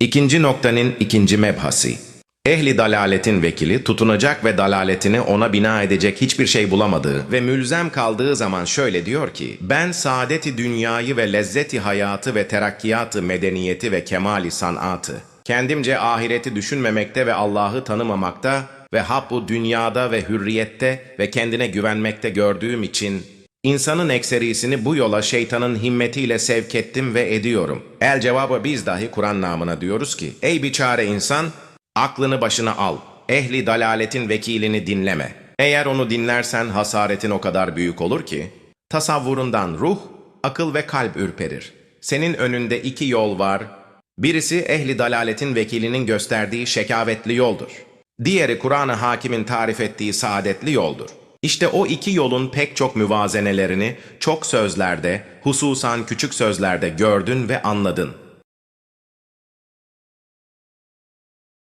İkinci noktanın ikinci mebhası. Ehli dalaletin vekili tutunacak ve dalaletini ona bina edecek hiçbir şey bulamadığı ve mülzem kaldığı zaman şöyle diyor ki, ben saadeti dünyayı ve lezzeti hayatı ve terakkiyatı medeniyeti ve kemali sanatı, kendimce ahireti düşünmemekte ve Allah'ı tanımamakta ve hapbu dünyada ve hürriyette ve kendine güvenmekte gördüğüm için İnsanın ekserisini bu yola şeytanın himmetiyle sevk ettim ve ediyorum. El cevabı biz dahi Kur'an namına diyoruz ki, ey biçare insan, aklını başına al, ehli dalaletin vekilini dinleme. Eğer onu dinlersen hasaretin o kadar büyük olur ki, tasavvurundan ruh, akıl ve kalp ürperir. Senin önünde iki yol var, birisi ehli dalaletin vekilinin gösterdiği şekavetli yoldur. Diğeri Kur'an-ı Hakim'in tarif ettiği saadetli yoldur. İşte o iki yolun pek çok müvazenelerini çok sözlerde, hususan küçük sözlerde gördün ve anladın.